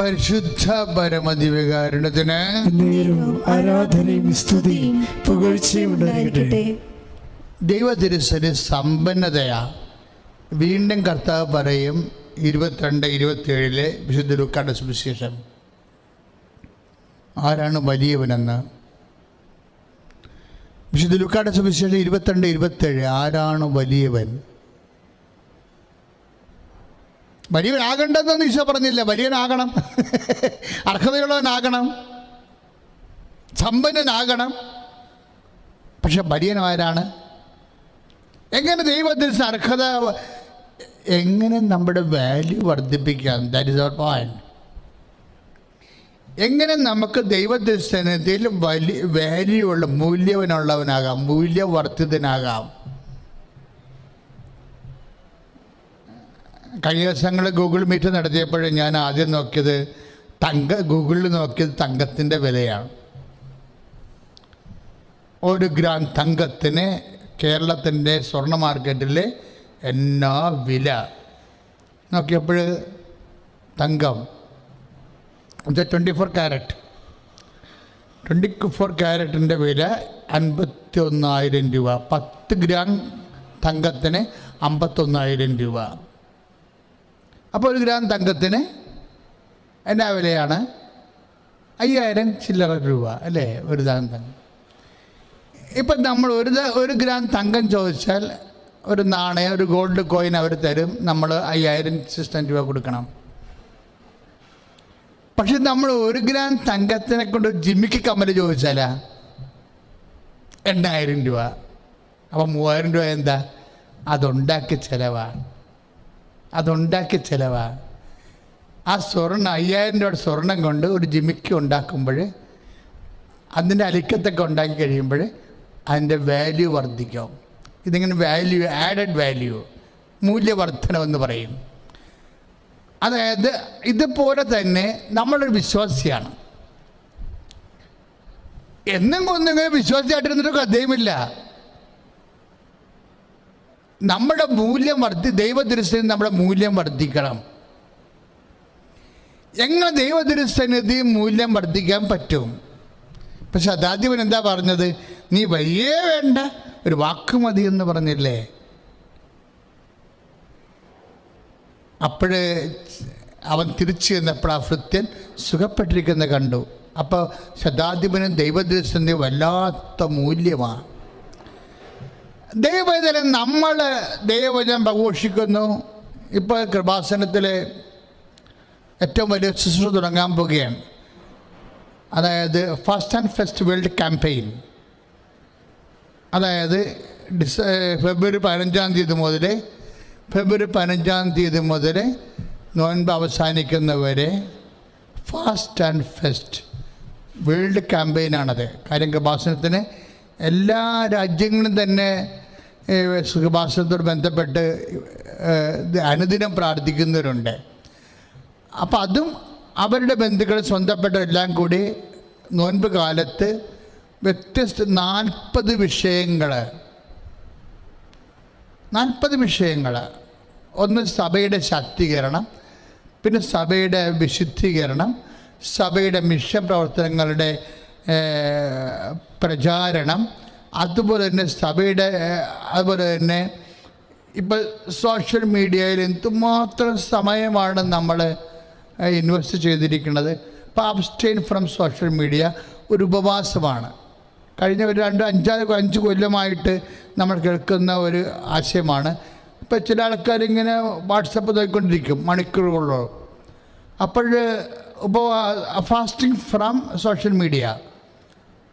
പരിശുദ്ധ പരമതി വികാരണത്തിന് ആരാധനയും സ്തുതിയും പുകഴ്ചയും ഉണ്ടായിരിക്കട്ടെ. ദൈവതിരുസന് സമ്പന്നതയാ. വീണ്ടും കർത്താവ് പറയും ഇരുപത്തിരണ്ട് ഇരുപത്തിയേഴിലെ വിശുദ്ധ ലുക്കാട് സുവിശേഷം. ആരാണ് വലിയവനെന്ന്? വിശുദ്ധ ലുക്കാട് സുവിശേഷം ഇരുപത്തിരണ്ട് ഇരുപത്തേഴ് ആരാണ് വലിയവൻ? വലിയവനാകണ്ടെന്നൊന്നും ഈശോ പറഞ്ഞില്ല? വലിയവനാകണം. അർഹതയുള്ളവനാകണം. സമ്പന്നനാകണം. പക്ഷെ വലിയനാരാണ് എങ്ങനെ ദൈവത്തിൽ അർഹത? എങ്ങനെ നമ്മുടെ വാല്യൂ വർദ്ധിപ്പിക്കാം? ദാറ്റ് ഇസ് അവർ പോയിന്റ് എങ്ങനെ നമുക്ക് ദൈവദർശനത്തിൽ വലിയ വാല്യൂ ഉള്ള മൂല്യവനുള്ളവനാകാം മൂല്യവർദ്ധിതനാകാം? കഴിഞ്ഞ ദിവസങ്ങൾ ഗൂഗിൾ മീറ്റ് നടത്തിയപ്പോൾ ഞാൻ ആദ്യം നോക്കിയത് തങ്ക ഗൂഗിളിൽ നോക്കിയത് തങ്കത്തിന്റെ വിലയാണ്. ഒരു ഗ്രാം തങ്കത്തിന് കേരളത്തിന്റെ സ്വർണ മാർക്കറ്റിൽ എന്നാ വില? നോക്കിയപ്പോൾ തങ്കം. ഇത് twenty four carat twenty four ക്യാരറ്റിന്റെ വില അൻപത്തി ഒന്നായിരം രൂപ. പത്ത് ഗ്രാം തങ്കത്തിന് അമ്പത്തൊന്നായിരം രൂപ. അപ്പോൾ ഒരു ഗ്രാം തങ്കത്തിന് എന്നാ വിലയാണ്? അയ്യായിരം ചില്ലറ രൂപ അല്ലേ? ഒരു ഗ്രാം തങ്കം. ഇപ്പം നമ്മൾ ഒരു ഒരു ഗ്രാം തങ്കം ചോദിച്ചാൽ ഒരു നാണയം ഒരു ഗോൾഡ് കോയിൻ അവർ തരും. നമ്മൾ അയ്യായിരം സിസ്റ്റം രൂപ കൊടുക്കണം. പക്ഷെ നമ്മൾ ഒരു ഗ്രാം തങ്കത്തിനെ കൊണ്ട് ജിമ്മിക്ക് കമ്മൽ ചോദിച്ചാലാ? എണ്ണായിരം രൂപ. അപ്പം മൂവായിരം രൂപ എന്താ? അതുണ്ടാക്കിയ ചിലവാ അതുണ്ടാക്കിയ ചിലവാണ് ആ സ്വർണം അയ്യായിരം രൂപയുടെ സ്വർണം കൊണ്ട് ഒരു ജിമിക്ക് ഉണ്ടാക്കുമ്പോൾ അതിന്റെ അലിക്കത്തൊക്കെ ഉണ്ടാക്കി കഴിയുമ്പോൾ അതിന്റെ വാല്യൂ വർദ്ധിക്കും. ഇതിങ്ങനെ വാല്യൂ ആഡഡ് വാല്യൂ മൂല്യവർദ്ധനമെന്ന് പറയും. അതായത് ഇതുപോലെ തന്നെ നമ്മളൊരു വിശ്വാസിയാണ്. എന്നും കൊന്നിങ്ങനെ വിശ്വാസിയായിട്ടിരുന്നിട്ട് കഥയുമില്ല നമ്മുടെ മൂല്യം വർദ്ധി ദൈവദൃശ്യം നമ്മുടെ മൂല്യം വർദ്ധിക്കണം. എങ്ങനെ ദൈവദൃശ്യനിധി മൂല്യം വർദ്ധിക്കാൻ പറ്റും? പക്ഷെ അതാദ്യവൻ എന്താ പറഞ്ഞത്? നീ വലിയ വേണ്ട ഒരു വാക്ക് മതി എന്ന് പറഞ്ഞില്ലേ? അപ്പോഴേ അവൻ തിരിച്ചു ചെന്നപ്പോൾ ആ ഭൃത്യൻ സുഖപ്പെട്ടിരിക്കുന്ന കണ്ടു. അപ്പോൾ ശതാധിപനും ദൈവദൃശ്യന്റെ വല്ലാത്ത മൂല്യമാണ് ദൈവവചനം നമ്മൾ ദൈവവചനം പ്രഘോഷിക്കുന്നു. ഇപ്പോൾ കൃപാസനത്തിൽ ഏറ്റവും വലിയ ശുശ്രൂഷ തുടങ്ങാൻ പോവുകയാണ്. അതായത് first and first world campaign. അതായത് ഡിസ ഫെബ്രുവരി പതിനഞ്ചാം തീയതി മുതൽ ഫെബ്രുവരി പതിനഞ്ചാം തീയതി മുതൽ നോൻപ് അവസാനിക്കുന്നവരെ ഫാസ്റ്റ് ആൻഡ് ഫെസ്റ്റ് വേൾഡ് ക്യാമ്പയിനാണത്. കാര്യം കൃപാസനത്തിന് എല്ലാ രാജ്യങ്ങളും തന്നെ സുഖഭാഷണത്തോട് ബന്ധപ്പെട്ട് അനുദിനം പ്രാർത്ഥിക്കുന്നവരുണ്ട്. അപ്പം അതും അവരുടെ ബന്ധുക്കൾ സ്വന്തപ്പെട്ടവരെല്ലാം കൂടി നോൻപ് കാലത്ത് വ്യത്യസ്ത നാൽപ്പത് വിഷയങ്ങൾ നാൽപ്പത് വിഷയങ്ങൾ ഒന്ന് സഭയുടെ ശാക്തീകരണം പിന്നെ സഭയുടെ വിശുദ്ധീകരണം സഭയുടെ മിഷൻ പ്രവർത്തനങ്ങളുടെ പ്രചാരണം അതുപോലെ തന്നെ സഭയുടെ അതുപോലെ തന്നെ ഇപ്പോൾ സോഷ്യൽ മീഡിയയിൽ എന്തുമാത്രം സമയമാണ് നമ്മൾ ഇൻവെസ്റ്റ് ചെയ്തിരിക്കുന്നത്? ഇപ്പോൾ അബ്സ്റ്റെയിൻ ഫ്രം സോഷ്യൽ മീഡിയ ഒരു ഉപവാസമാണ്. കഴിഞ്ഞ ഒരു രണ്ട് അഞ്ചാറ് അഞ്ച് കൊല്ലമായിട്ട് നമ്മൾ കേൾക്കുന്ന ഒരു ആശയമാണ്. ഇപ്പോൾ ചില ആൾക്കാരിങ്ങനെ വാട്സപ്പ് നോക്കിക്കൊണ്ടിരിക്കും മണിക്കൂറുകളോളം. അപ്പോൾ ഉപവാ ഫാസ്റ്റിംഗ് ഫ്രം സോഷ്യൽ മീഡിയ.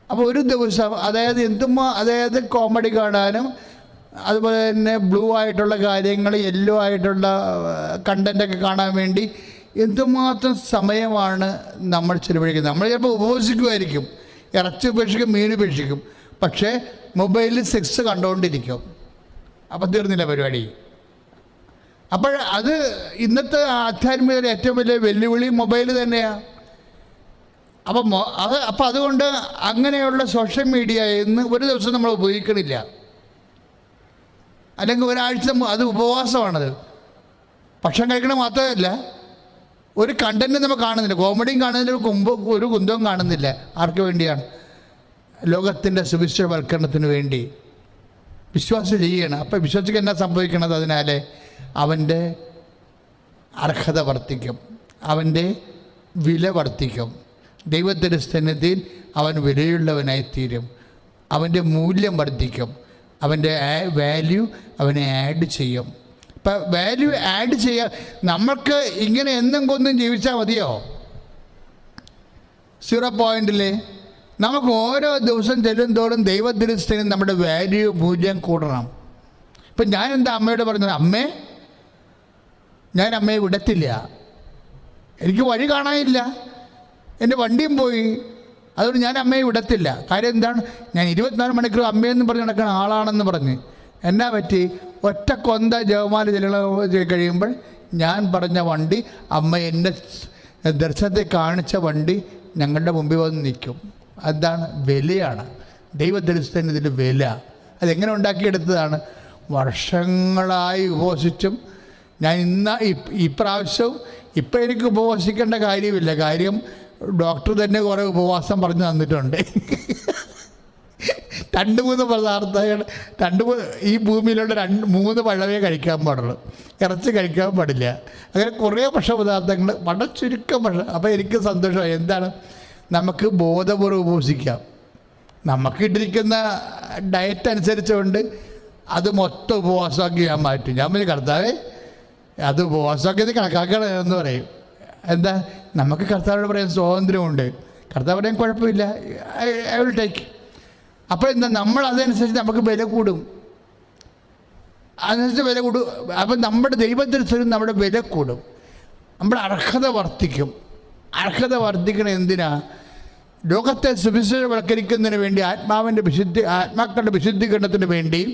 അപ്പോൾ ഒരു ദിവസം അതായത് എന്തുമാ അതായത് കോമഡി കാണാനും അതുപോലെ തന്നെ ബ്ലൂ ആയിട്ടുള്ള കാര്യങ്ങൾ യെല്ലോ ആയിട്ടുള്ള കണ്ടന്റൊക്കെ കാണാൻ വേണ്ടി എന്തുമാത്രം സമയമാണ് നമ്മൾ ചിലവഴിക്കുന്നത്. നമ്മൾ ചിലപ്പോൾ ഉപവസിക്കുമായിരിക്കും ഇറച്ചി ഉപേക്ഷിക്കും മീൻ ഉപേക്ഷിക്കും. പക്ഷേ മൊബൈലിൽ സെക്സ് കണ്ടുകൊണ്ടിരിക്കും അപ്പം തീർന്നില്ല പരിപാടി. അപ്പോൾ അത് ഇന്നത്തെ ആധ്യാത്മികതയുടെ ഏറ്റവും വലിയ വെല്ലുവിളി മൊബൈൽ തന്നെയാണ് അപ്പം അത് അപ്പം അതുകൊണ്ട് അങ്ങനെയുള്ള സോഷ്യൽ മീഡിയ ഇന്ന് ഒരു ദിവസം നമ്മൾ ഉപയോഗിക്കണില്ല. അല്ലെങ്കിൽ ഒരാഴ്ച അത് ഉപവാസമാണത്. ഭക്ഷണം കഴിക്കണ മാത്രമല്ല ഒരു കണ്ടന്റ് നമ്മൾ കാണുന്നില്ല. കോമഡിയും കാണുന്നില്ല ഒരു കുമ്പ് ഒരു കുന്തവും കാണുന്നില്ല. ആർക്ക് വേണ്ടിയാണ്? ലോകത്തിന്റെ സുവിശ്വവൽക്കരണത്തിന് വേണ്ടി. വിശ്വാസം ചെയ്യണം അപ്പം വിശ്വസിക്ക് എന്നാ സംഭവിക്കണത് അതിനാൽ അവന്റെ അർഹത വർദ്ധിക്കും. അവന്റെ വില വർദ്ധിക്കും. ദൈവത്തിന്റെ സന്നിധിയിൽ അവൻ വിലയുള്ളവനായി തീരും അവന്റെ മൂല്യം വർദ്ധിക്കും. അവന്റെ വാല്യൂ അവനെ ആഡ് ചെയ്യും. ഇപ്പം വാല്യൂ ആഡ് ചെയ്യാൻ നമ്മൾക്ക് ഇങ്ങനെ എന്നും കൊന്നും ജീവിച്ചാൽ മതിയോ സീറോ പോയിന്റിൽ നമുക്ക് ഓരോ ദിവസം ചെല്ലുന്തോറും ദൈവദൃഷ്ടിന് നമ്മുടെ വാല്യൂ മൂല്യം കൂടണം. ഇപ്പം ഞാൻ എന്താ അമ്മയോട് പറഞ്ഞത്? അമ്മേ ഞാൻ അമ്മയെ വിടത്തില്ല. എനിക്ക് വഴി കാണാനില്ല. എന്റെ വണ്ടിയും പോയി. അതുകൊണ്ട് ഞാൻ അമ്മയെ വിടത്തില്ല. കാര്യം എന്താണ്? ഞാൻ ഇരുപത്തിനാല് മണിക്കൂർ അമ്മയെന്ന് പറഞ്ഞ് നടക്കുന്ന ആളാണെന്ന് പറഞ്ഞ്. എന്നാ പറ്റി? ഒറ്റ കൊന്ത ജവമാല ചെല്ലണ കഴിയുമ്പോൾ ഞാൻ പറഞ്ഞ വണ്ടി അമ്മ എന്റെ ദർശനത്തെ കാണിച്ച വണ്ടി ഞങ്ങളുടെ മുമ്പിൽ വന്ന് നിൽക്കും. അതാണ് വിലയാണ്. ദൈവദർശനത്തിന് ഇതിൽ വില. അതെങ്ങനെ ഉണ്ടാക്കിയെടുത്തതാണ്? വർഷങ്ങളായി ഉപവസിച്ചും ഞാൻ ഇന്ന ഇപ്രാവശ്യവും ഇപ്പം എനിക്ക് ഉപവസിക്കേണ്ട കാര്യമില്ല. കാര്യം ഡോക്ടർ തന്നെ കുറേ ഉപവാസം പറഞ്ഞു തന്നിട്ടുണ്ട്. രണ്ട് മൂന്ന് പദാർത്ഥങ്ങൾ രണ്ട് ഈ ഭൂമിയിലുള്ള രണ്ട് മൂന്ന് പഴമേ കഴിക്കാൻ പാടുള്ളൂ. ഇറച്ചി കഴിക്കാൻ പാടില്ല. അങ്ങനെ കുറേ ഭക്ഷണപദാർത്ഥങ്ങൾ വളരെ ചുരുക്കം ഭക്ഷ അപ്പോൾ എനിക്ക് സന്തോഷമായി എന്താണ്? നമുക്ക് ബോധപൂർവം ഉപസിക്കാം. നമുക്ക് ഇട്ടിരിക്കുന്ന ഡയറ്റ് അനുസരിച്ചുകൊണ്ട് അത് മൊത്തം ഉപവാസമാക്കി ഞാൻ മാറ്റും. ഞാൻ പറഞ്ഞു കർത്താവേ അത് ഉപവാസമാക്കിയത് കണക്കാക്കണം എന്ന് പറയും. എന്താ? നമുക്ക് കർത്താവോട് പറയാൻ സ്വാതന്ത്ര്യമുണ്ട്. കർത്താവ് പറയാൻ കുഴപ്പമില്ല. ഐ വിൽ ടേക്ക് അപ്പോൾ എന്താ? നമ്മൾ അതനുസരിച്ച് നമുക്ക് വില കൂടും. അതനുസരിച്ച് വില കൂടും. അപ്പം നമ്മുടെ ദൈവദർശനം നമ്മുടെ വില കൂടും. നമ്മുടെ അർഹത വർദ്ധിക്കും. അർഹത വർദ്ധിക്കണം എന്തിനാ? ലോകത്തെ സുവിശേഷവൽക്കരിക്കുന്നതിന് വേണ്ടി ആത്മാവിന്റെ വിശുദ്ധി ആത്മാക്കളുടെ വിശുദ്ധീകരണത്തിന് വേണ്ടിയും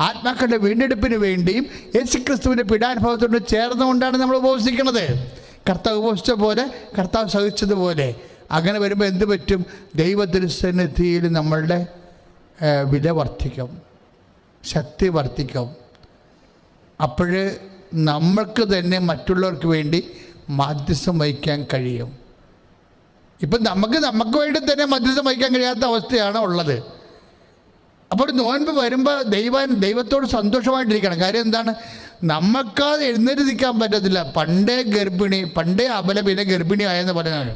ആത്മാക്കളുടെ വീണ്ടെടുപ്പിന് വേണ്ടിയും യേശുക്രിസ്തുവിന്റെ പീഡാനുഭവത്തോട് ചേർന്നുകൊണ്ടാണ് നമ്മൾ ഉപവസിക്കുന്നത്. കർത്താവ് ഉപസിച്ച പോലെ കർത്താവ് സഹിച്ചതുപോലെ. അങ്ങനെ വരുമ്പോൾ എന്ത് പറ്റും? ദൈവദൃസന്നിധിയിൽ നമ്മളുടെ വില വർദ്ധിക്കും. ശക്തി വർദ്ധിക്കും. അപ്പോൾ നമ്മൾക്ക് തന്നെ മറ്റുള്ളവർക്ക് വേണ്ടി മാധ്യസ്ഥം വഹിക്കാൻ കഴിയും. ഇപ്പം നമുക്ക് നമുക്ക് വേണ്ടി തന്നെ മധ്യസ്ഥം വഹിക്കാൻ കഴിയാത്ത അവസ്ഥയാണ് ഉള്ളത്. അപ്പോൾ നോൻപ് വരുമ്പോൾ ദൈവം ദൈവത്തോട് സന്തോഷമായിട്ടിരിക്കണം. കാര്യം എന്താണ്? നമുക്കത് എഴുന്നേറ്റ് നിൽക്കാൻ പറ്റത്തില്ല. പണ്ടേ ഗർഭിണി പണ്ടേ അബല പിന്നെ ഗർഭിണി ആയെന്ന് പറഞ്ഞാൽ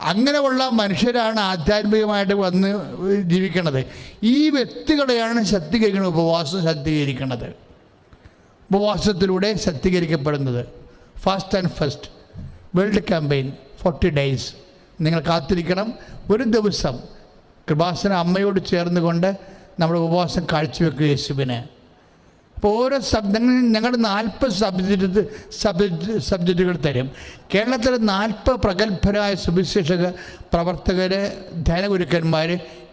അങ്ങനെയുള്ള മനുഷ്യരാണ് ആധ്യാത്മികമായിട്ട് വന്ന് ജീവിക്കണത്. ഈ വ്യക്തികളെയാണ് ശക്തീകരിക്കുന്നത് ഉപവാസം ശക്തീകരിക്കുന്നത് ഉപവാസത്തിലൂടെ ശക്തീകരിക്കപ്പെടുന്നത്. Fast and first world campaign forty days നിങ്ങൾ കാത്തിരിക്കണം. ഒരു ദിവസം കൃപാസന അമ്മയോട് ചേർന്നുകൊണ്ട് നമ്മുടെ ഉപവാസം കാഴ്ചവെക്കുക യേശുവിന്. അപ്പോൾ ഓരോ സബ്ജക്ട് ഞങ്ങൾ നാൽപ്പത് സബ്ജക്റ്റ് സബ്ജക്റ്റ് സബ്ജക്റ്റുകൾ തരും. കേരളത്തിലെ നാൽപ്പത് പ്രഗത്ഭരായ സുവിശേഷക പ്രവർത്തകർ ധ്യാനഗുരുക്കന്മാർ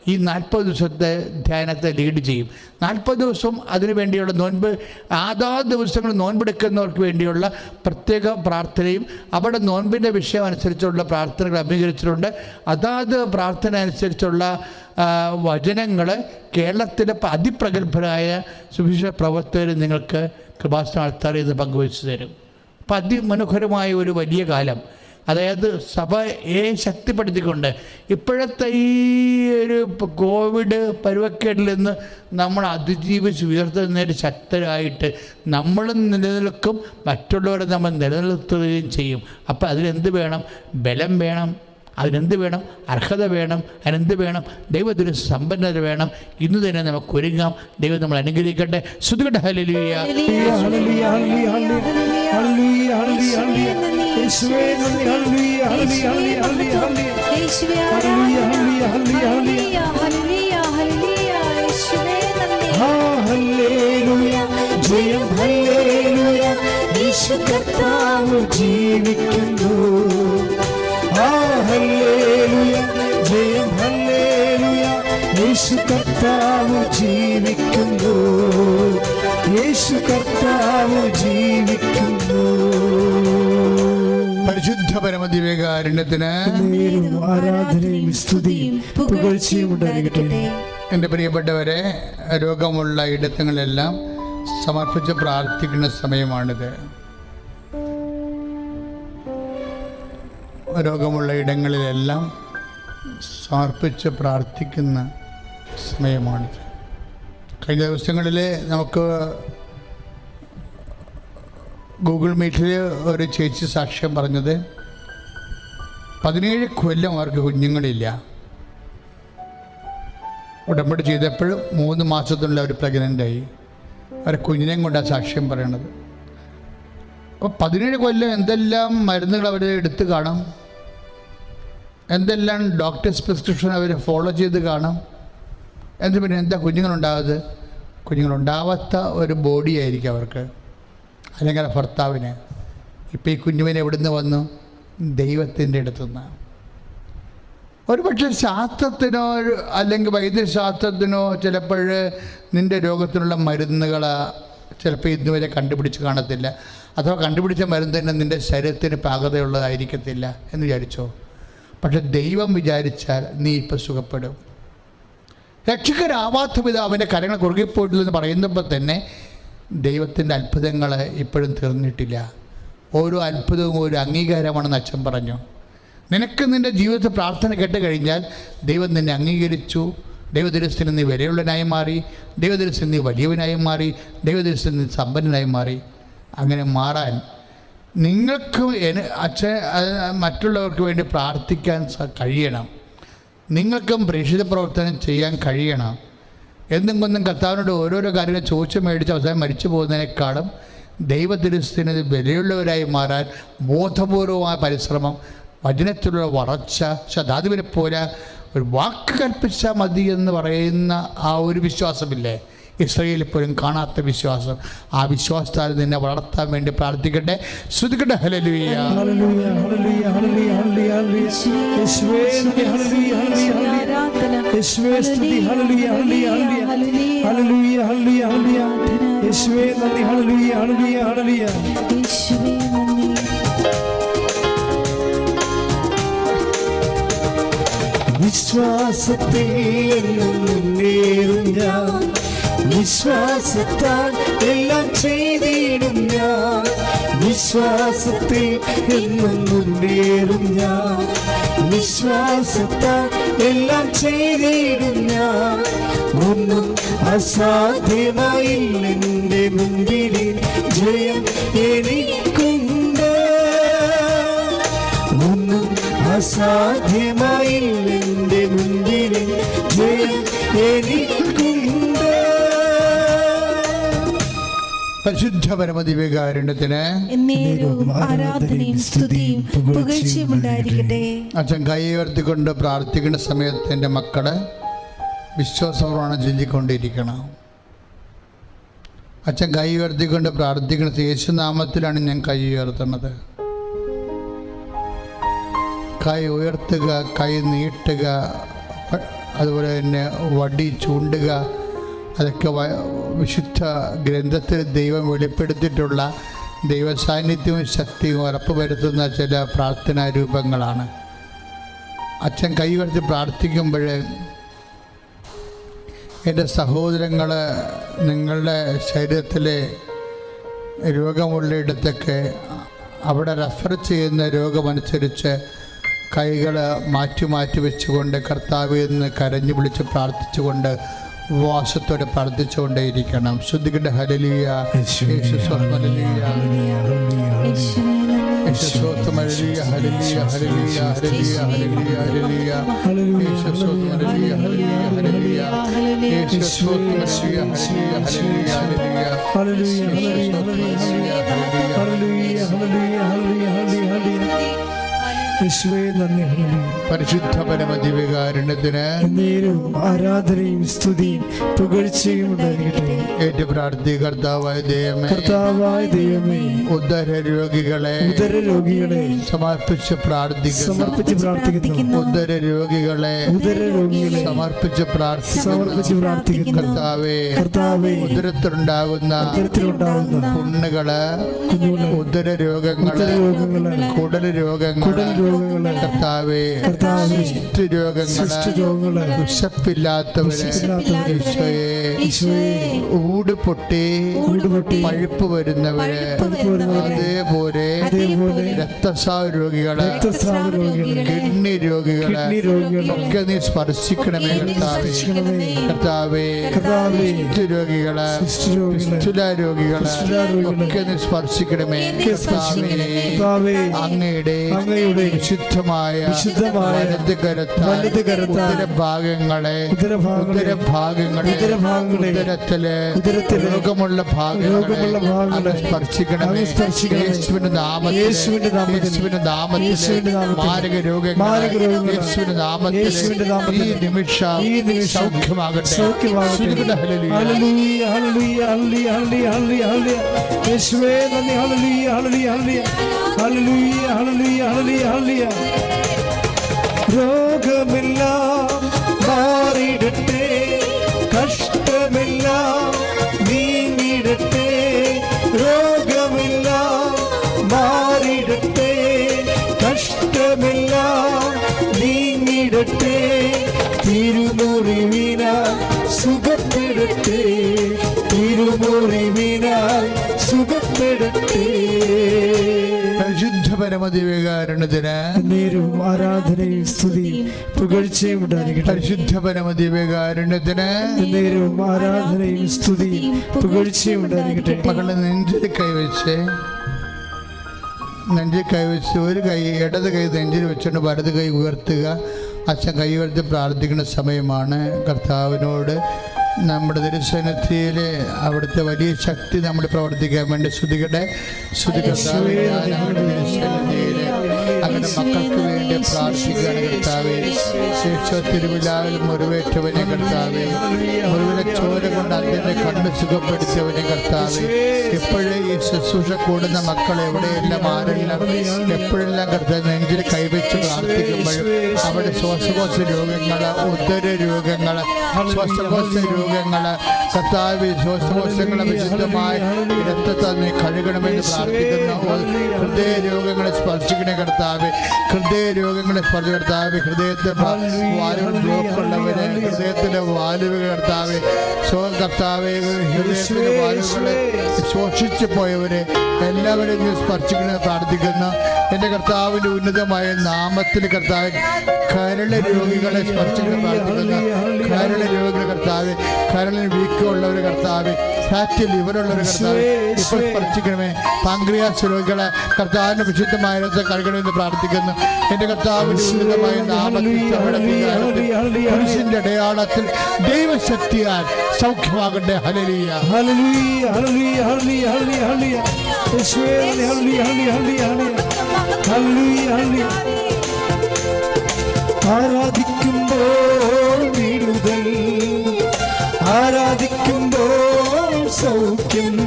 ഈ നാൽപ്പത് ദിവസത്തെ ധ്യാനത്തെ ലീഡ് ചെയ്യും. നാൽപ്പത് ദിവസവും അതിനു വേണ്ടിയുള്ള നോൻപ് ആധാ ദിവസങ്ങൾ നോൻപെടുക്കുന്നവർക്ക് വേണ്ടിയുള്ള പ്രത്യേക പ്രാർത്ഥനയും അവിടെ നോൻപിന്റെ വിഷയം അനുസരിച്ചുള്ള പ്രാർത്ഥനകൾ അംഗീകരിച്ചിട്ടുണ്ട്. അതാത് പ്രാർത്ഥന അനുസരിച്ചുള്ള വചനങ്ങൾ കേരളത്തിലെ അതിപ്രഗത്ഭരായ സുവിശേഷ പ്രവർത്തകർ നിങ്ങൾക്ക് ഇത് പങ്കുവച്ചു തരും അപ്പം അതിമനോഹരമായ ഒരു വലിയ കാലം. അതായത് സഭയെ ശക്തിപ്പെടുത്തിക്കൊണ്ട് ഇപ്പോഴത്തെ ഈ ഒരു കോവിഡ് പരുവക്കേടിൽ നിന്ന് നമ്മൾ അതിജീവിച്ച് ഉയർത്തുന്നതിന് ശക്തരായിട്ട് നമ്മളും നിലനിൽക്കും മറ്റുള്ളവരെ നമ്മൾ നിലനിർത്തുകയും ചെയ്യും. അപ്പം അതിനെന്ത് വേണം? ബലം വേണം. അതിനെന്ത് വേണം? അർഹത വേണം. അതിനെന്ത് വേണം? ദൈവത്തിന് സമ്പന്നത വേണം. ഇന്ന് തന്നെ നമുക്ക് ഒരുങ്ങാം ദൈവം നമ്മൾ അനുഗ്രഹിക്കട്ടെ. ശ്രുതികട്ടെ ഹല്ലേലൂയ. Hallelujah, hallelujah, hallelujah, hallelujah, hallelujah, hallelujah. Hallelujah, hallelujah, hallelujah, hallelujah. Hallelujah, hallelujah, hallelujah, hallelujah. Hallelujah, hallelujah, യേശുവേ നന്ദി. ആ, ഹല്ലേലൂയ, ജയം ഹല്ലേലൂയ, യേശു കർത്താവ് ജീവിക്കുന്നു. ജയം യേശു കർത്താവ് ജീവിക്കുന്നു. യേശു കർത്താവ് ജീവിക്കുന്നു. പരിശുദ്ധ പരമദിവ്യകാരുണ്യത്തിന് ആരാധനയും സ്തുതിയും പുകഴ്ചയും ഉണ്ടായിരിക്കട്ടെ. എന്റെ പ്രിയപ്പെട്ടവരെ രോഗമുള്ള ഇടത്തങ്ങളെല്ലാം സമർപ്പിച്ച് പ്രാർത്ഥിക്കുന്ന സമയമാണിത്. രോഗമുള്ള ഇടങ്ങളിലെല്ലാം സമർപ്പിച്ച് പ്രാർത്ഥിക്കുന്ന സമയമാണിത്. കഴിഞ്ഞ ദിവസങ്ങളിൽ നമുക്ക് ഗൂഗിൾ മീറ്റിൽ ഒരു ചേച്ചി സാക്ഷ്യം പറഞ്ഞത് പതിനേഴ് കൊല്ലം അവർക്ക് കുഞ്ഞുങ്ങളില്ല. ഉടമ്പടി ചെയ്തപ്പോൾ മൂന്ന് മാസത്തിനുള്ള അവർ പ്രഗ്നന്റായി അവരെ കുഞ്ഞിനെയും കൊണ്ടാണ് സാക്ഷ്യം പറയണത്. അപ്പോൾ പതിനേഴ് കൊല്ലം എന്തെല്ലാം മരുന്നുകൾ അവർ എടുത്ത് കാണും? എന്തെല്ലാം ഡോക്ടേഴ്സ് പ്രിസ്ക്രിപ്ഷൻ അവർ ഫോളോ ചെയ്ത് കാണും? എന്ത് പിന്നെ എന്താ കുഞ്ഞുങ്ങളുണ്ടാകാതെ? കുഞ്ഞുങ്ങളുണ്ടാവാത്ത ഒരു ബോഡി ആയിരിക്കും അവർക്ക്. അല്ലെങ്കിൽ ഭർത്താവിന്. ഇപ്പം ഈ കുഞ്ഞുവിനെ എവിടുന്ന് വന്നു? ദൈവത്തിന്റെ അടുത്തുനിന്ന് ഒരു പക്ഷേ ശാസ്ത്രത്തിനോ അല്ലെങ്കിൽ വൈദ്യശാസ്ത്രത്തിനോ ചിലപ്പോൾ നിന്റെ രോഗത്തിനുള്ള മരുന്നുകൾ ചിലപ്പോൾ ഇതുവരെ കണ്ടുപിടിച്ച് കാണത്തില്ല. അഥവാ കണ്ടുപിടിച്ച മരുന്ന് തന്നെ നിന്റെ ശരീരത്തിന് പാകതയുള്ളതായിരിക്കത്തില്ല എന്ന് വിചാരിച്ചോ? പക്ഷെ ദൈവം വിചാരിച്ചാൽ നീ ഇപ്പം സുഖപ്പെടും. രക്ഷകരാവാത്ത വിധം അവന്റെ കരങ്ങൾ കുറുകിപ്പോയിട്ടില്ലെന്ന് പറയുന്നപ്പോൾ തന്നെ ദൈവത്തിന്റെ അത്ഭുതങ്ങൾ ഇപ്പോഴും തീർന്നിട്ടില്ല. ഓരോ അത്ഭുതവും ഒരു അംഗീകാരമാണെന്ന് അച്ഛൻ പറഞ്ഞു. നിനക്ക് നിന്റെ ജീവിതത്തിൽ പ്രാർത്ഥന കേട്ട് കഴിഞ്ഞാൽ ദൈവം നിന്നെ അംഗീകരിച്ചു. ദൈവദൃശ്യത്തിന് നീ വിലയുള്ളവനായി മാറി. ദൈവദൃശ്യത്തിന് നീ വലിയവനായി മാറി. ദൈവദൃശ്യത്തിന് നീ സമ്പന്നനായി മാറി. അങ്ങനെ മാറാൻ നിങ്ങൾക്ക് അച്ഛൻ മറ്റുള്ളവർക്ക് വേണ്ടി പ്രാർത്ഥിക്കാൻ കഴിയണം. നിങ്ങൾക്കും പ്രേക്ഷിത പ്രവർത്തനം ചെയ്യാൻ കഴിയണം. എന്നും കൊന്നും കർത്താവിനോട് ഓരോരോ കാര്യങ്ങൾ ചോദിച്ചു മേടിച്ച് അവസാനം മരിച്ചു പോകുന്നതിനേക്കാളും ദൈവദൃശ്യത്തിന് വിലയുള്ളവരായി മാറാൻ ബോധപൂർവമായ പരിശ്രമം വചനത്തിലുള്ള വളർച്ച ശതാധിപനെ പോലെ ഒരു വാക്ക് കൽപ്പിച്ചാൽ മതി എന്ന് പറയുന്ന ആ ഒരു വിശ്വാസമില്ലേ? ഇസ്രയേലിൽ പോലും കാണാത്ത വിശ്വാസം. ആ വിശ്വാസത്താൽ നിന്നെ വളർത്താൻ വേണ്ടി പ്രാർത്ഥിക്കട്ടെ. ശ്രുതിക്കട്ടെ. ഹലലുയ ഹല്ലേലൂയ ഹല്ലേലൂയ ഹല്ലേലൂയ ഹല്ലേലൂയ. യേശുവേ നന്ദി ഹല്ലേലൂയ ഹല്ലേലൂയ ഹല്ലേലൂയ. ആരാധന യേശുവേ സ്തുതി. ഹല്ലേലൂയ hallelujah hallelujah. Hallelujah hallelujah hallelujah. യേശുവേ നന്ദി. ഹല്ലേലൂയ ഹല്ലേലൂയ ഹല്ലേലൂയ. യേശുവേ നന്ദി. വിശ്വാസത്തിൽ നിന്നും മുന്നേറും ഞാൻ. വിശ്വാസത്താൽ എല്ലാം ചെയ്തിടും ഞാൻ. വിശ്വാസത്തിൽ എന്നും ഞാൻ. വിശ്വാസത്താൽ എല്ലാം ചെയ്തിടും ഞാൻ. ഒന്നും അസാധ്യമായില്ലെന്റെ മുൻപിൽ ജയം എനിക്കുണ്ട്. ഒന്നും അസാധ്യമായില്ലെന്റെ മുൻപിൽ ജയം എനിക്കുണ്ട് പരിശുദ്ധ പരമദിവ്യകാരുണ്യത്തിന് വികാരണത്തിന് ആരാധനയും സ്തുതിയും പുകഴ്ചയും ഉണ്ടായിരിക്കട്ടെ. അച്ഛൻ കൈ ഉയർത്തിക്കൊണ്ട് പ്രാർത്ഥിക്കുന്ന സമയത്ത് എന്റെ മക്കൾ വിശ്വാസമാണ് ചൊല്ലിക്കൊണ്ടിരിക്കണം. അച്ഛൻ കൈ ഉയർത്തിക്കൊണ്ട് പ്രാർത്ഥിക്കുന്ന യേശുനാമത്തിലാണ് ഞാൻ കൈ ഉയർത്തുന്നത്. കൈ ഉയർത്തുക കൈ നീട്ടുക അതുപോലെ തന്നെ വടി ചൂണ്ടുക അതൊക്കെ വിശുദ്ധ ഗ്രന്ഥത്തിൽ ദൈവം വെളിപ്പെടുത്തിയിട്ടുള്ള ദൈവ സാന്നിധ്യവും ശക്തിയും ഉറപ്പുവരുത്തുന്ന ചില പ്രാർത്ഥനാ രൂപങ്ങളാണ്. അച്ഛൻ കൈ ഉയർത്തി പ്രാർത്ഥിക്കുമ്പോൾ എന്റെ സഹോദരങ്ങൾ നിങ്ങളുടെ ശരീരത്തിലെ രോഗമുള്ളയിടത്തൊക്കെ അവിടെ റെഫർ ചെയ്യുന്ന രോഗമനുസരിച്ച് കൈകൾ മാറ്റി മാറ്റി വെച്ചുകൊണ്ട് കർത്താവിൽ നിന്ന് കരഞ്ഞു വിളിച്ച് പ്രാർത്ഥിച്ചുകൊണ്ട് ഉപവാസത്തോടെ പ്രാർത്ഥിച്ചുകൊണ്ടേയിരിക്കണം. ശുദ്ധികയുടെ ഹരലിയ യേശു സ്വഹരലിയ യേശുവേ നന്ദി യേശു സ്വത്വം ഹരലിയ ഹരലിയ ഹരലിയ ഹരലിയ ഹരലിയ ഹരലിയ യേശു സ്വത്വം ഹരലിയ ഹരലിയ ഹരലിയ യേശു സ്വത്വം ഹരലിയ ഹരലിയ ഹരലിയ ഹരലിയ ഹല്ലേലൂയ ഹല്ലേലൂയ. ഹല്ലേലൂയ യേശുവേ നന്ദി ഹല്ലേലൂയ. പരിശുദ്ധ പരമദിവികാരുണ്യത്തിന് നേരവും ആരാധനയും സ്തുതിയും പുകഴ്ചയും ഉണ്ടായിരിക്കട്ടെ. ഏറ്റു പ്രാർത്ഥി കർത്താവായ ദൈവമേ. കർത്താവായ ദൈവമേ ഉദര രോഗികളെ ഉദര രോഗികളെ സമർപ്പിച്ച് പ്രാർത്ഥിക്കുന്നു. സമർപ്പിച്ച് പ്രാർത്ഥിക്കുന്നു. ഉദര രോഗികളെ ഉദര രോഗികളെ സമർപ്പിച്ച് പ്രാർത്ഥിക്കുന്നു. സമർപ്പിച്ച് പ്രാർത്ഥിക്കുന്നു. കർത്താവേ കർത്താവേ ഉദരത്തിലുണ്ടാകുന്ന ഉദരത്തിലുണ്ടാകുന്ന പുണ്ണുകൾ ഉദര രോഗങ്ങൾ കുടൽ രോഗങ്ങൾ കുടൽ രോഗങ്ങളെ കർത്താവെ രോഗങ്ങൾ വിശപ്പില്ലാത്തവര് ഊട് പൊട്ടി പഴുപ്പ് വരുന്നവര് അതേപോലെ രക്തസ്രാവ രോഗികൾ കിഡ്നി രോഗികൾ ഒക്കെ നീ സ്പർശിക്കണമേ കർത്താവേ. കർത്താവേ രോഗികൾ രോഗികൾ. ഒക്കെ നീ സ്പർശിക്കണമേ അങ്ങയുടെ വിശുദ്ധമായ വിശുദ്ധമായ ഭാഗങ്ങളെ ഉദരഭാഗങ്ങളെ ഉദരത്തിലെ രോഗമുള്ള ഭാഗങ്ങളെ ഭാഗങ്ങളെ സ്പർശിക്കണമേ യേശുവിന്റെ നാമത്തിൽ യേശുവിന്റെ നാമത്തിൽ യേശുവിന്റെ നാമത്തിൽ മാരക രോഗങ്ങൾ രോഗങ്ങൾ യേശുവിന്റെ നാമത്തിൽ യേശുവിന്റെ നാമത്തിൽ ഈ നിമിഷം ഈ നിമിഷം സൗഖ്യമാകട്ടെ സൗഖ്യമാകട്ടെ. ഹല്ലേലൂയ. Hallelujah, hallelujah, hallelujah, hallelujah, hallelujah, hallelujah. യേശുവേ നന്ദി ഹല്ലേലൂയ, ഹല്ലേലൂയ, ഹല്ലേലൂയ. കഷ്ടമെല്ലാം നീങ്ങിടട്ടെ തിരുമുറിവിനാൽ സുഖപ്പെടട്ടെ. പരമദിവ്യകാരണത്തിന് നേരും ആരാധനയും സ്തുതിയും പുകഴ്ചയും ഉണ്ടായിരിക്കട്ടെ. പരിശുദ്ധ പരമദിവ്യകാരുണ്യത്തിന് നേരവും ആരാധനയും സ്തുതിയും പുകഴ്ചയും ഉണ്ടായിരിക്കട്ടെ. മക്കളുടെ നെഞ്ചിൽ കൈവച്ച് നെഞ്ചിൽ കൈവച്ച് ഒരു കൈ ഇടത് കൈ നെഞ്ചിൽ വെച്ചുകൊണ്ട് വലത് കൈ ഉയർത്തുക. അച്ഛൻ കൈ ഉയർത്തി പ്രാർത്ഥിക്കുന്ന സമയമാണ്. കർത്താവിനോട് നമ്മുടെ ദർശനത്തിൽ അവിടുത്തെ വലിയ ശക്തി നമ്മൾ പ്രവർത്തിക്കാൻ വേണ്ടി ശ്രുതികട്ടെ ശ്രുതി അങ്ങനെ മക്കൾക്ക് വേണ്ടി പ്രാർത്ഥിക്കുകയാണ് കർത്താവേ. ശിക്ഷ തിരുവിലാവിൽ മുറിവേറ്റവനെ കർത്താവേ. മുറിവിലെ ചോര കൊണ്ട് അതിന്റെ കണ്ണ് സുഖപ്പെടുത്തിയവനെ കർത്താവേ. എപ്പോഴേ ഈ ശുശ്രൂഷ കൂടുന്ന മക്കൾ എവിടെയെല്ലാം ആരെല്ലാം എപ്പോഴെല്ലാം കർത്താവ് നെഞ്ചിൽ കൈവച്ച് പ്രാർത്ഥിക്കുമ്പോഴും അവിടെ ശ്വാസകോശ രോഗങ്ങൾ ഉദര രോഗങ്ങൾ ശ്വാസകോശ രോഗങ്ങൾ കർത്താവ് ശ്വാസകോശങ്ങളെ വിശുദ്ധമായി രക്തത്തെ നീ കഴുകണമെന്ന് പ്രാർത്ഥിക്കുന്നു. ഹൃദയ രോഗങ്ങളെ സ്പർശിക്കണേ കർത്താവ്. ഹൃദയ രോഗങ്ങളെ പറഞ്ഞു കർത്താവ് ഹൃദയത്തെ വാലുകൾ ബ്ലോക്ക് ഉള്ളവര് ഹൃദയത്തിന്റെ വാലുകൾ കർത്താവ് സോ കർത്താവ് ഹൃദയത്തിന്റെ വാലുകളെ ശോഷിച്ചു പോയവരെ എല്ലാവരെയും സ്പർശിക്കുന്ന പ്രാർത്ഥിക്കുന്നു. എന്റെ കർത്താവിന്റെ ഉന്നതമായ നാമത്തിൽ കർത്താവ് കരള രോഗികളെ സ്പർശിക്കണം പ്രാർത്ഥിക്കുന്നു. കരള രോഗികളെ കർത്താവ് കരളിന് വീക്കമുള്ളവർ കർത്താവ് ഫാറ്റ് ലിവറുള്ളവർ കർത്താവ് ഇപ്പോൾ സ്പർശിക്കണമേ. പാങ്ക്രിയാസ് രോഗികളെ കർത്താവിന്റെ വിശുദ്ധമായ കഴുകണമെന്ന് പ്രാർത്ഥിക്കുന്നു. എന്റെ കർത്താവിന്റെ ഉന്നതമായ നാമത്തിൽ കുരിശിന്റെ അടയാളത്തിൽ ദൈവശക്തിയാൽ സൗഖ്യമാകട്ടെ. ഹലലിയ ഹലലിയ ഹലലിയ ഹലലിയ ഹലലിയ ഹലലിയ ഹലലിയ ഹലലിയ ഹലലിയ ഹല്ലേലൂയ. ഹല്ലേലൂയ ആരാധിക്കുമ്പോൾ വിടുതൽ. ആരാധിക്കുമ്പോൾ സൗഖ്യം.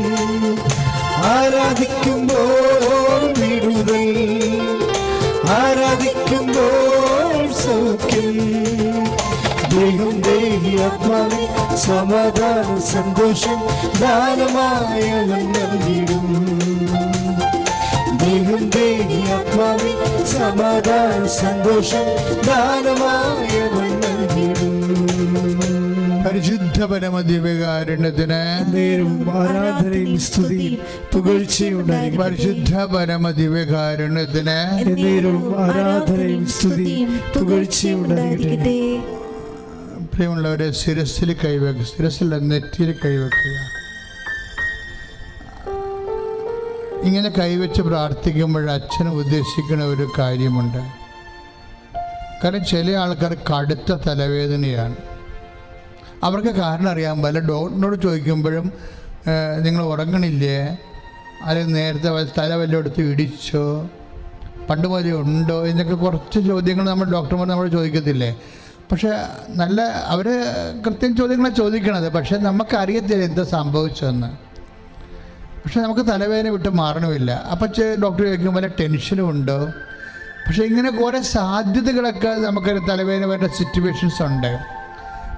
ആരാധിക്കുമ്പോൾ വിടുതൽ. ആരാധിക്കുമ്പോൾ സൗഖ്യം. ദൈവം ദേഹി ആത്മാവി സമാധാന സന്തോഷം ദാനമായ നൽകിടും ദേഹി ആത്മാവി സമാധാന സന്തോഷം ദാനമായ പരിശുദ്ധ പരമദിവ്യകാരുണ്യത്തിന് ആരാധനയും സ്തുതിയും പരിശുദ്ധ ആരാധനയും സ്തുതിയും പ്രിയമുള്ളവരെ ശിരസിൽ കൈവെക്കുക ശിരസിൽ നെറ്റിയിൽ കൈവെക്കുക. ഇങ്ങനെ കൈവച്ച് പ്രാർത്ഥിക്കുമ്പോൾ അച്ഛന് ഉദ്ദേശിക്കുന്ന ഒരു കാര്യമുണ്ട്. കാരണം ചില ആൾക്കാർ കടുത്ത തലവേദനയാണ്. അവർക്ക് കാരണം അറിയാൻ പല ഡോക്ടറിനോട് ചോദിക്കുമ്പോഴും നിങ്ങൾ ഉറങ്ങണില്ലേ? അല്ലെങ്കിൽ നേരത്തെ തല വല്ല എടുത്ത് ഇടിച്ചോ? പണ്ട് മുതലേ ഉണ്ടോ? എന്നൊക്കെ കുറച്ച് ചോദ്യങ്ങൾ നമ്മൾ ഡോക്ടർമാർ നമ്മൾ ചോദിക്കത്തില്ലേ? പക്ഷേ നല്ല അവർ കൃത്യം ചോദ്യങ്ങളാണ് ചോദിക്കണത്. പക്ഷേ നമുക്കറിയത്തില്ല എന്താ സംഭവിച്ചതെന്ന് പക്ഷെ നമുക്ക് തലവേദന വിട്ട് മാറണമില്ല. അപ്പം ഡോക്ടർ ചോദിക്കും വല്ല ടെൻഷനും ഉണ്ടോ? പക്ഷേ ഇങ്ങനെ കുറേ സാധ്യതകളൊക്കെ നമുക്ക് തലവേദന വരേണ്ട സിറ്റുവേഷൻസ് ഉണ്ട്.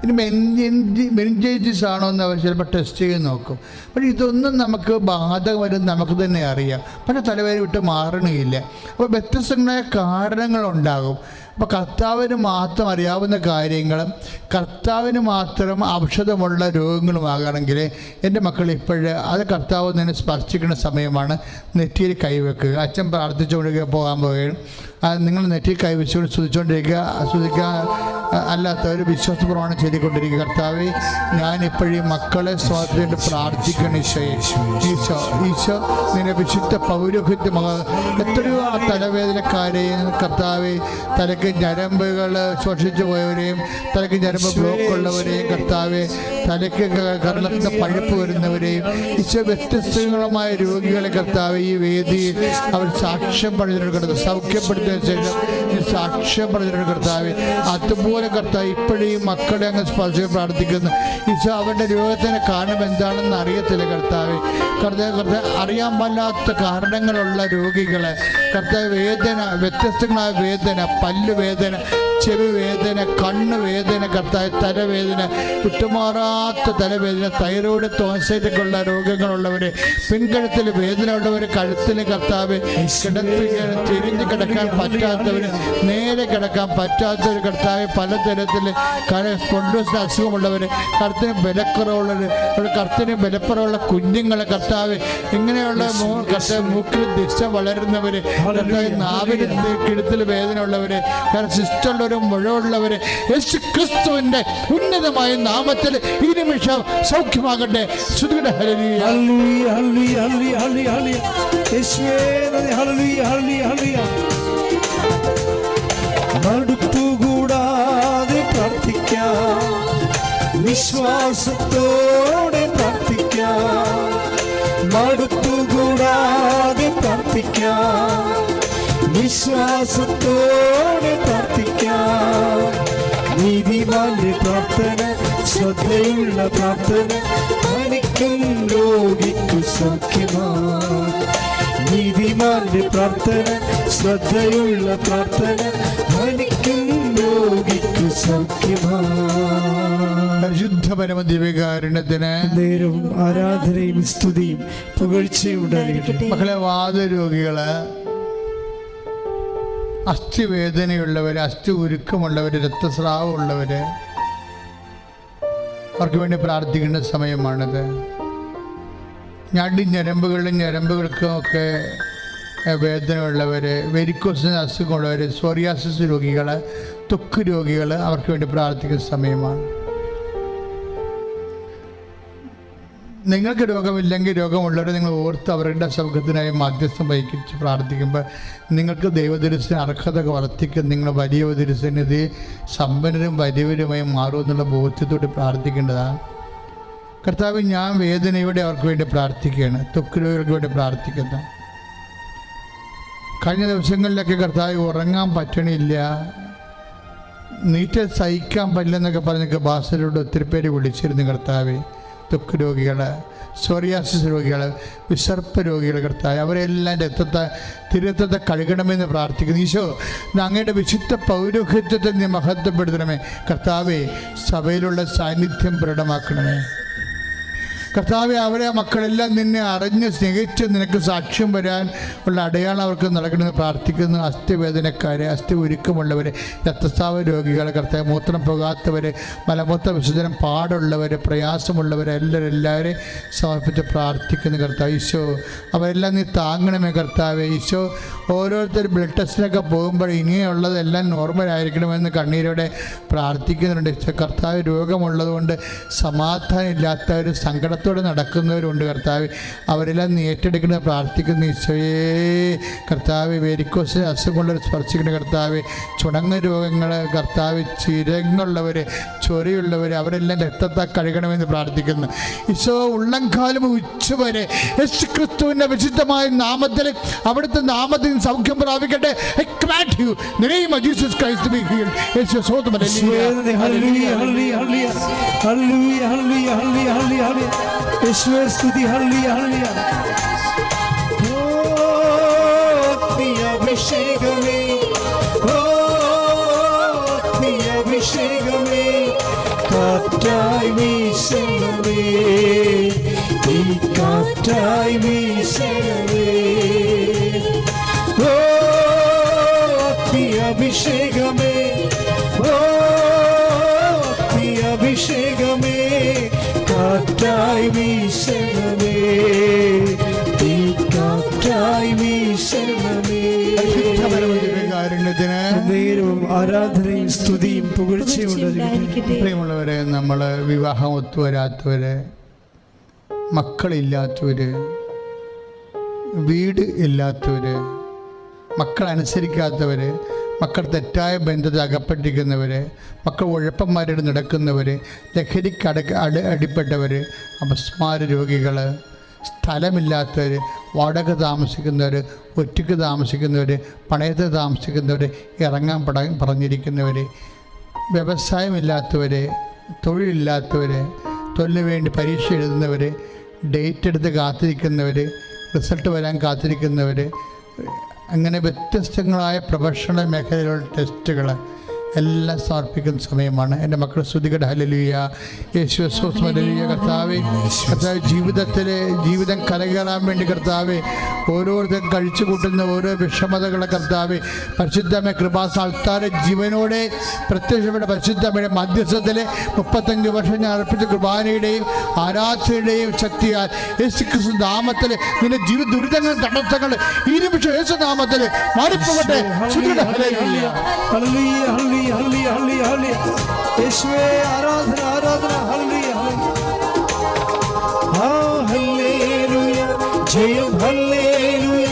ഇനി മെനിഞ്ചി മെൻജൈറ്റിസ് ആണോ എന്ന് അവർ ചിലപ്പോൾ ടെസ്റ്റ് ചെയ്ത് നോക്കും. പക്ഷെ ഇതൊന്നും നമുക്ക് ബാധകമല്ലെന്ന് നമുക്ക് തന്നെ അറിയാം. പക്ഷെ തലവേദന വിട്ട് മാറണമില്ല. അപ്പോൾ വ്യത്യസ്തങ്ങളായ കാരണങ്ങളുണ്ടാകും. അപ്പോൾ കർത്താവിന് മാത്രം അറിയാവുന്ന കാര്യങ്ങളും കർത്താവിന് മാത്രം ഔഷധമുള്ള രോഗങ്ങളുമാകണമെങ്കിൽ എന്റെ മക്കൾ ഇപ്പോഴേ അത് കർത്താവ് തന്നെ സ്പർശിക്കുന്ന സമയമാണ് നെറ്റിയിൽ കൈവെക്കുക. അച്ഛൻ പ്രാർത്ഥിച്ചുകൊണ്ട് പോകാൻ പോവുകയും നിങ്ങൾ നെറ്റിയിൽ കൈവച്ചുകൊണ്ട് സ്തുതിച്ചുകൊണ്ടിരിക്കുക. സ്തുതിക്കാൻ അല്ലാത്തവർ വിശ്വാസപ്രമാണം ചെയ്തുകൊണ്ടിരിക്കുക. കർത്താവ് ഞാൻ ഇപ്പോഴും മക്കളെ സ്വാതന്ത്ര്യം പ്രാർത്ഥിക്കണം ഈശോയെ. ഈശോ ഈശോ നിന്റെ വിശുദ്ധ പൗരോഹിത്യ മക എത്രയോ ആ തലവേദനക്കാരെയും കർത്താവെ ഞരമ്പുകൾ ശോഷിച്ചു പോയവരെയും തലയ്ക്ക് ഞരമ്പ് ബ്ലോക്ക് ഉള്ളവരെയും കർത്താവെ തലയ്ക്ക് കർണത്തിന്റെ പഴുപ്പ് വരുന്നവരെയും ഈശോ വ്യത്യസ്തങ്ങളുമായ രോഗികളെ കർത്താവ് ഈ വേദിയിൽ അവർ സാക്ഷ്യം പറഞ്ഞെടുക്കുന്നത് സൗഖ്യപ്പെടുത്തിയ ശേഷം സാക്ഷ്യം പറഞ്ഞിട്ട് കർത്താവ് അതുപോലെ കർത്താവ് ഇപ്പോഴും ഈ മക്കളെ അങ്ങ് സ്പർശിച്ച് പ്രാർത്ഥിക്കുന്നു. ഈശോ അവരുടെ രോഗത്തിന് കാരണം എന്താണെന്ന് അറിയത്തില്ല കർത്താവ്. കർത്താവ് കർത്താവ് അറിയാൻ പാടില്ലാത്ത കാരണങ്ങളുള്ള രോഗികളെ കർത്താവ് വേദന വ്യത്യസ്തങ്ങളായ വേദന പല്ലുവേദന ചെവി വേദന കണ്ണ് വേദന കർത്താവ് തലവേദന വിട്ടുമാറാത്ത തലവേദന തൈറോയ്ഡ് തോൻസൈറ്റൊക്കെയുള്ള രോഗങ്ങളുള്ളവർ പിൻകഴുത്തിൽ വേദന ഉള്ളവർ കഴുത്തിൽ കർത്താവ് കിടത്തി തിരിഞ്ഞ് കിടക്കാൻ പറ്റാത്തവർ നേരെ കിടക്കാൻ പറ്റാത്തൊരു കർത്താവ് പലതരത്തിൽ കര അസുഖമുള്ളവർ കറുത്തിന് ബലക്കുറവുള്ളവർ കറുത്തിന് ബലപ്പുറമുള്ള കുഞ്ഞുങ്ങളെ കർത്താവ് ഇങ്ങനെയുള്ള കർത്താവ് മൂക്കിൽ ദിശ വളരുന്നവർ നാവിന് കിടത്തിൽ വേദന ഉള്ളവർ ശിഷ്ടമുള്ളവരും മുഴവുള്ളവർ യേശു ക്രിസ്തുവിന്റെ ഉന്നതമായ നാമത്തിൽ ഈ നിമിഷം സൗഖ്യമാകട്ടെ. ശ്രുതിയുടെ യേശുവേ നന്ദി. ഹല്ലേലൂയ ഹല്ലേലൂയ ഹല്ലേലൂയ. മടുപ്പുകൂടാതെ പ്രാർത്ഥിക്കാം. വിശ്വാസത്തോടെ പ്രാർത്ഥിക്കാം. മടുപ്പുകൂടാതെ പ്രാർത്ഥിക്കാം. വിശ്വാസത്തോടെ പ്രാർത്ഥിക്കാം. നീതിമാന്റെ പ്രാർത്ഥന ശ്രദ്ധയുള്ള പ്രാർത്ഥന മരിക്കും രോഗിക്കു സൗഖ്യമാണ്. നീതിമാന്റെ പ്രാർത്ഥന ശ്രദ്ധയുള്ള പ്രാർത്ഥന രോഗിക്കു ദിവ്യകാരുണ്യത്തിന് നേരവും ആരാധനയും സ്തുതിയും പുകഴ്ചയും ഉണ്ടായിരിക്കട്ടെ മക്കളെ വാദരോഗികൾ അസ്ഥിവേദനയുള്ളവർ അസ്ഥി ഉരുക്കമുള്ളവർ രക്തസ്രാവമുള്ളവർ അവർക്ക് വേണ്ടി പ്രാർത്ഥിക്കേണ്ട സമയമാണിത്. ഞണ്ടി ഞരമ്പുകളിലും ഞരമ്പുകൾക്കും ഒക്കെ വേദനയുള്ളവര് വേദനയുള്ളവർ വെരിക്കോസിന് അസുഖമുള്ളവർ സോറിയാസിസ് രോഗികൾ ത്വക്ക് രോഗികൾ അവർക്ക് വേണ്ടി പ്രാർത്ഥിക്കുന്ന സമയമാണ്. നിങ്ങൾക്ക് രോഗമില്ലെങ്കിൽ രോഗമുള്ളവർ നിങ്ങൾ ഓർത്ത് അവരുടെ സൗഖ്യത്തിനായി മാധ്യസ്ഥം വഹിച്ച് പ്രാർത്ഥിക്കുമ്പോൾ നിങ്ങൾക്ക് ദൈവദരിസിന് അർഹത വർദ്ധിക്കും. നിങ്ങൾ വലിയ ദരിസന്നിധി സമ്പന്നരും വലിയവരുമായി മാറുമെന്നുള്ള ബോധ്യത്തോടെ പ്രാർത്ഥിക്കേണ്ടതാണ് കർത്താവ് ഞാൻ വേദനയോടെ അവർക്ക് വേണ്ടി പ്രാർത്ഥിക്കുകയാണ്. തൊക്കിലുകൾക്ക് വേണ്ടി പ്രാർത്ഥിക്കുന്നു. കഴിഞ്ഞ ദിവസങ്ങളിലൊക്കെ കർത്താവ് ഉറങ്ങാൻ പറ്റണില്ല. നീറ്റ് സഹിക്കാൻ പറ്റില്ലെന്നൊക്കെ പറഞ്ഞൊക്കെ ബാസരോട് ഒത്തിരി പേര് വിളിച്ചിരുന്നു കർത്താവ്. ദുഃഖ രോഗികൾ സോറിയാസിസ് രോഗികൾ വിസർപ്പ രോഗികൾ കർത്താവ്. അവരെല്ലാം രക്തത്തെ തിരുത്തത്തെ കഴുകണമെന്ന് പ്രാർത്ഥിക്കുന്നു. ഈശോ അങ്ങയുടെ വിശുദ്ധ പൗരോഹിത്യത്തെ നീ മഹത്വപ്പെടുത്തണമേ. കർത്താവെ സഭയിലുള്ള സാന്നിധ്യം ദൃഢമാക്കണമേ കർത്താവെ അവരെ മക്കളെല്ലാം നിന്നെ അറിഞ്ഞ് സ്നേഹിച്ച് നിനക്ക് സാക്ഷ്യം വരാൻ ഉള്ള അടയാളം അവർക്ക് നൽകണമെന്ന് പ്രാർത്ഥിക്കുന്നു. അസ്ഥിവേദനക്കാരെ അസ്ഥി ഒരുക്കമുള്ളവർ രക്തസ്രാവ രോഗികൾ കർത്താവ് മൂത്രം പോകാത്തവർ മലമൂത്ര വിസർജനം പാടുള്ളവർ പ്രയാസമുള്ളവർ എല്ലാവരും എല്ലാവരെയും സമർപ്പിച്ച് പ്രാർത്ഥിക്കുന്നു കർത്താവ്. ഈശോ അവരെല്ലാം നീ താങ്ങണമേ കർത്താവെ. ഈശോ ഓരോരുത്തർ ബ്ലഡ് ടെസ്റ്റിനൊക്കെ പോകുമ്പോൾ ഇനിയുള്ളതെല്ലാം നോർമൽ ആയിരിക്കണമെന്ന് കണ്ണീരോടെ പ്രാർത്ഥിക്കുന്നുണ്ട്. കർത്താവ് രോഗമുള്ളതുകൊണ്ട് സമാധാനം ഇല്ലാത്തവർ സങ്കടത്തോടെ നടക്കുന്നവരുണ്ട് കർത്താവ്. അവരെല്ലാം ഏറ്റെടുക്കുന്ന പ്രാർത്ഥിക്കുന്ന ഈശോയേ. കർത്താവ് വെരിക്കോസ് അസുഖമുള്ളവർ സ്പർശിക്കുന്ന കർത്താവ്. ചുണങ്ങ രോഗങ്ങൾ കർത്താവ് ചിരങ്ങളുള്ളവർ ചൊറിയുള്ളവർ അവരെല്ലാം രക്തത്താൽ കഴുകണമെന്ന് പ്രാർത്ഥിക്കുന്നു. ഈശോ ഉള്ളംകാലം ഉച്ചവരെ യേശു ക്രിസ്തുവിന്റെ വിശുദ്ധമായ നാമത്തിൽ അവിടുത്തെ നാമത്തിൽ സൗഖ്യം പ്രാപിക്കട്ടെ. I command you Jesus Christ, to be healed. യേശു സോതമല്ലേ ഹല്ലേലൂയ hallelujah hallelujah hallelujah hallelujah hallelujah hallelujah. യേശുവേ സ്തുതി ഹല്ലേലൂയ ഹല്ലേലൂയ. ഓ നീ അഭിഷേകമേ ഓ നീ അഭിഷേകമേ കാറ്റായി വീശണമേ തീ കാറ്റായി വീശണമേ. ഓ അത്തി വീശണമേ തീ കാറ്റായി വീശണമേ കാരുണ്യത്തിന് ആരാധനയും സ്തുതിയും പുകഴ്ചയും പ്രിയമുള്ളവരെ നമ്മൾ വിവാഹം ഒത്തുവരാത്തവര് മക്കളില്ലാത്തവര് വീട് ഇല്ലാത്തവര് മക്കൾ അനുസരിക്കാത്തവര് മക്കൾ തെറ്റായ ബന്ധത്തിൽ അകപ്പെട്ടിരിക്കുന്നവർ മക്കൾ ഉഴപ്പന്മാരോട് നടക്കുന്നവർ ലഹരിക്ക് അട അട അടിപ്പെട്ടവർ അപസ്മാര രോഗികൾ സ്ഥലമില്ലാത്തവർ വാടക താമസിക്കുന്നവർ ഒറ്റയ്ക്ക് താമസിക്കുന്നവർ പണയത്തെ താമസിക്കുന്നവർ ഇറങ്ങാൻ പട പറഞ്ഞിരിക്കുന്നവർ വ്യവസായമില്ലാത്തവർ തൊഴിലില്ലാത്തവർ തൊഴിലിന് വേണ്ടി പരീക്ഷ എഴുതുന്നവർ ഡേറ്റ് എടുത്ത് കാത്തിരിക്കുന്നവർ റിസൾട്ട് വരാൻ കാത്തിരിക്കുന്നവർ അങ്ങനെ വ്യത്യസ്തങ്ങളായ പ്രൊഫഷണൽ മേഖലയിലുള്ള ടെസ്റ്റുകൾ എല്ലാം സമർപ്പിക്കുന്ന സമയമാണ്. എന്റെ മക്കൾ ശ്രുതികട ഹലലിയ യേശു ഹലലിയ കർത്താവെ. കർത്താവ് ജീവിതത്തിലെ ജീവിതം കരകയറാൻ വേണ്ടി കർത്താവെ ഓരോരുത്തരും കഴിച്ചു കൂട്ടുന്ന ഓരോ വിഷമതകളെ കർത്താവെ പരിശുദ്ധമേ കൃപാസ ആൾക്കാരെ ജീവനോടെ പ്രത്യക്ഷപ്പെട്ട പരിശുദ്ധമയുടെ മധ്യസ്ഥത്തിലെ മുപ്പത്തഞ്ച് വർഷം ഞാൻ അർപ്പിച്ച കൃപാനയുടെയും ആരാധനയുടെയും ശക്തിയാൽ യേശു ക്രിസ്തു നാമത്തിൽ നിന്റെ ജീവിത ദുരിതങ്ങൾ തടസ്സങ്ങൾ ഈ നിമിഷം യേശു നാമത്തിൽ മാറിപ്പോകട്ടെ ഹല്ലേലൂയ. ഹല്ലേലൂയ ഹല്ലേലൂയ ഹല്ലേലൂയ യേശുവേ ആരാധന ആരാധന ഹല്ലേലൂയ ആ ഹല്ലേലൂയ ജയം ഹല്ലേലൂയ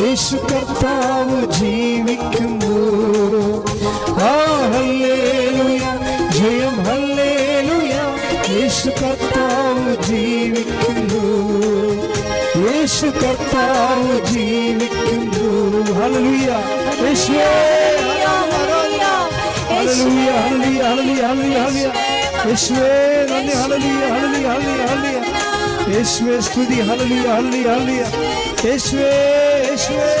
യേശു കർത്താവ് ജീവിക്കുന്നു ആ ഹല്ലേലൂയ ജയം ഹല്ലേലൂയ യേശു കർത്താവ് ജീവിക്കുന്നു യേശു കർത്താവ് ജീവിക്കുന്നു ഹല്ലേലൂയ യേശുവേ ഹല്ലേലൂയ ഹല്ലേലൂയ ഹല്ലേലൂയ ഹല്ലേലൂയ ഹല്ലേലൂയ യേശുവേ നന്ദി ഹല്ലേലൂയ ഹല്ലേലൂയ ഹല്ലേലൂയ ഹല്ലേലൂയ യേശുവേ സ്തുതി ഹല്ലേലൂയ ഹല്ലേലൂയ ഹല്ലേലൂയ യേശുവേ യേശുവേ